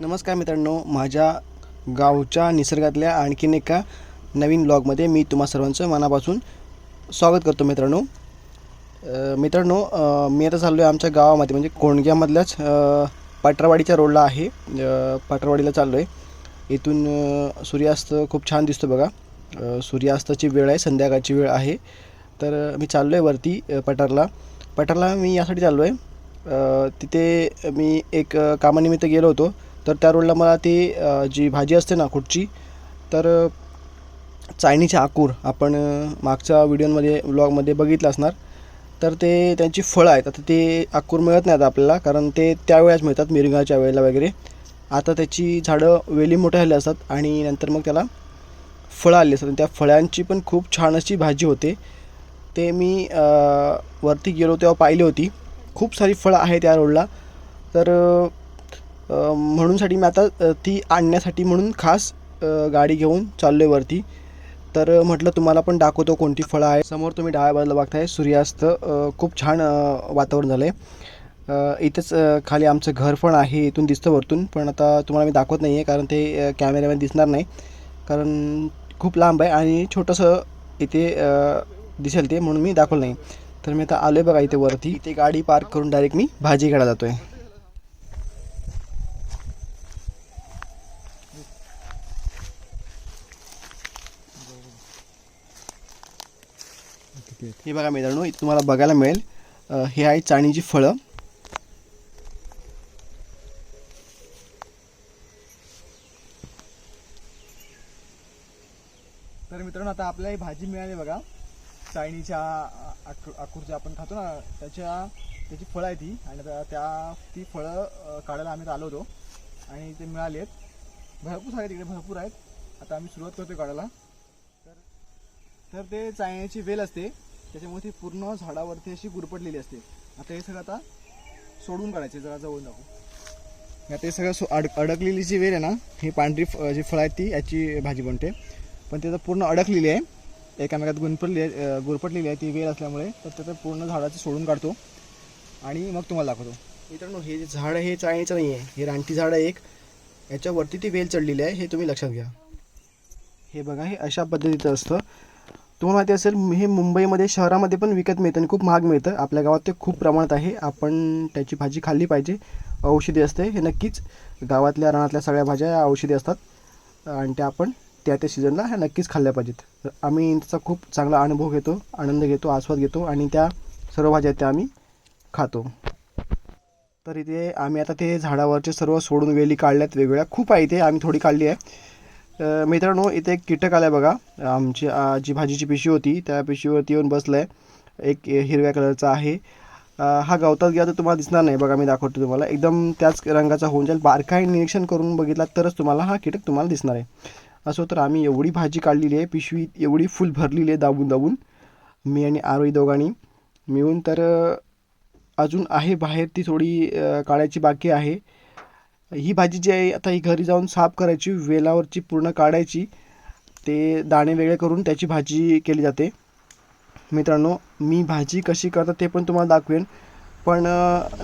नमस्कार मित्रांनो माझ्या गावच्या निसर्गातल्या आणखीन एका नवीन ब्लॉगमध्ये मी तुम्हा सर्वांचं मनापासून स्वागत करतो मित्रांनो. मित्रांनो मी आता चाललो आहे आमच्या गावामध्ये म्हणजे कोंडग्यामधल्याच पाटरावाडीच्या रोडला आहे. अ, पाटरावाडीला चाललो आहे इथून सूर्यास्त खूप छान दिसतो बघा. सूर्यास्ताची वेळ आहे संध्याकाळची वेळ आहे. तर मी चाललो आहे वरती पठारला. पठारला मी यासाठी चाललो आहे तिथे मी एक कामानिमित्त गेलो होतो. तर त्या रोडला मला ती जी भाजी असते ना कुठची तर चायनीचे आकूर आपण मागच्या व्हिडिओमध्ये व्लॉगमध्ये बघितलं असणार. तर ते त्यांची फळं आहेत. आता ते आकूर मिळत नाहीत आपल्याला कारण ते त्यावेळेस मिळतात मिरगाच्या वेळेला वगैरे. आता त्याची झाडं वेली मोठ्या झाली असतात आणि नंतर मग त्याला फळं आली असतात. आणि त्या फळांची पण खूप छान अशी भाजी होते. ते मी वरती गेलो तेव्हा पाहिली होती. खूप सारी फळं आहेत त्या रोडला तर म्हणूनसाठी मी आता ती आणण्यासाठी म्हणून खास गाडी घेऊन चाललो आहे वरती. तर म्हटलं तुम्हाला पण दाखवतो कोणती फळं आहे समोर तुम्ही डाव्या बाजूला बघताय सूर्यास्त खूप छान वातावरण झालं आहे इथंच खाली आमचं घर पण आहे इथून दिसतं वरतून पण आता तुम्हाला मी दाखवत नाही आहे कारण ते कॅमेऱ्यामध्ये दिसणार नाही. कारण खूप लांब आहे आणि छोटंसं इथे दिसेल ते म्हणून मी दाखवलं नाही. तर मी आता आलो आहे बघा इथे वरती. इथे गाडी पार्क करून डायरेक्ट मी भाजी घ्यायला जातो आहे हे बघा मित्रांनो इथे तुम्हाला बघायला मिळेल. हे आहे चाणीची फळं. तर मित्रांनो आता आपल्याला भाजी मिळाली बघा. चायनीच्या आकू आकूरच्या आपण खातो ना त्याच्या त्याची फळं आहे ती आणि आता त्या ती फळं काढायला आम्ही आलो होतो. आणि ते मिळाले आहेत. भरपूर सारे तिकडे भरपूर आहेत. आता आम्ही सुरुवात करतो काढायला. तर ते चायण्याची वेल असते. त्याच्यामुळे ती पूर्ण झाडावरती अशी गुरपटलेली असते. आता हे सगळं आता सोडून काढायचे जरा जवळ दाखवू आता हे सगळं सो अड अडकलेली जी वेल आहे ना ही पांढरी फ- जी फळं आहेत ती याची भाजी बनते. पण त्याचं पूर्ण अडकलेली आहे. एकामेकात गुंपटली आहे गुरपटलेली आहे ती वेल असल्यामुळे तर त्याचं पूर्ण झाडाचं सोडून काढतो. आणि मग तुम्हाला दाखवतो. मित्रांनो हे जे झाड आहे हे चाळणीचं नाही आहे. हे रानटी झाड आहे एक. याच्यावरती ती वेल चढलेली आहे हे तुम्ही लक्षात घ्या. हे बघा हे अशा पद्धतीचं असतं. तुम्हाला माहिती असेल हे मुंबईमध्ये शहरामध्ये पण विकत मिळतं आणि खूप महाग मिळतं. आपल्या गावात ते खूप प्रमाणात आहे. आपण त्याची भाजी खाल्ली पाहिजे. औषधी असते. हे नक्कीच गावातल्या रानातल्या सगळ्या भाज्या या औषधी असतात. आणि त्या आपण त्या त्या सीझनला ह्या नक्कीच खाल्ल्या पाहिजेत. तर आम्ही त्याचा खूप चांगला अनुभव घेतो आनंद घेतो आस्वाद घेतो आणि त्या सर्व भाज्या त्या आम्ही खातो. तर इथे आम्ही आता ते झाडावरचे सर्व सोडून वेली काढल्यात. वेगवेगळ्या खूप आहे इथे आम्ही थोडी काढली आहे. मित्रांनो इथे एक कीटक आलाय बघा. आमची जी भाजीची पिशवी होती. त्या पिशवीवरती येऊन बसलं आहे एक हिरव्या कलरचा आहे. हा गवतात गेला तर तुम्हाला दिसणार नाही. बघा मी दाखवतो तुम्हाला. एकदम त्याच रंगाचा होऊन जाईल. बारकाई निरीक्षण करून बघितला तरच तुम्हाला हा कीटक तुम्हाला दिसणार आहे. असो तर आम्ही एवढी भाजी काढलेली आहे. पिशवी एवढी फुल भरलेली आहे दाबून दाबून. मी आणि आरोई दोघांनी मिळून तर अजून आहे बाहेर ती थोडी काढायची बाकी आहे. ही भाजी जी आहे आता ही घरी जाऊन साफ करायची वेलावरची पूर्ण काढायची ते दाणे वेगळे करून त्याची भाजी केली जाते. मित्रांनो मी भाजी कशी करतात ते पण तुम्हाला दाखवेन पण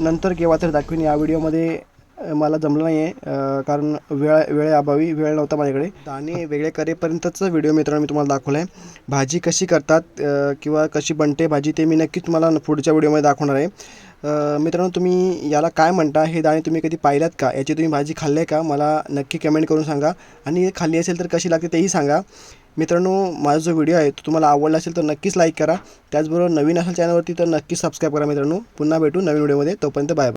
नंतर केव्हा तरी दाखवेन. या व्हिडिओमध्ये मला जमलं नाही आहे कारण वेळ वेळेअभावी वेळ नव्हता माझ्याकडे. दाणे वेगळे करेपर्यंतचा व्हिडिओ मित्रांनो मी तुम्हाला दाखवला आहे भाजी कशी करतात किंवा कशी बनते भाजी ते मी नक्कीच तुम्हाला पुढच्या व्हिडिओमध्ये दाखवणार आहे. मित्रांनो तुम्ही याला काय म्हणता? हे दाणे तुम्ही कधी पाहिल्यात का? याची तुम्ही भाजी खाल्ली आहे का? मला नक्की कमेंट करून सांगा. आणि खाल्ली असेल तर कशी लागते तेही सांगा. मित्रांनो माझा जो व्हिडिओ आहे तो तुम्हाला आवडला असेल तर नक्कीच लाईक करा. त्याचबरोबर नवीन असेल चॅनलवरती तर नक्कीच सबस्क्राईब करा मित्रांनो. पुन्हा भेटू नवीन व्हिडिओमध्ये तोपर्यंत बाय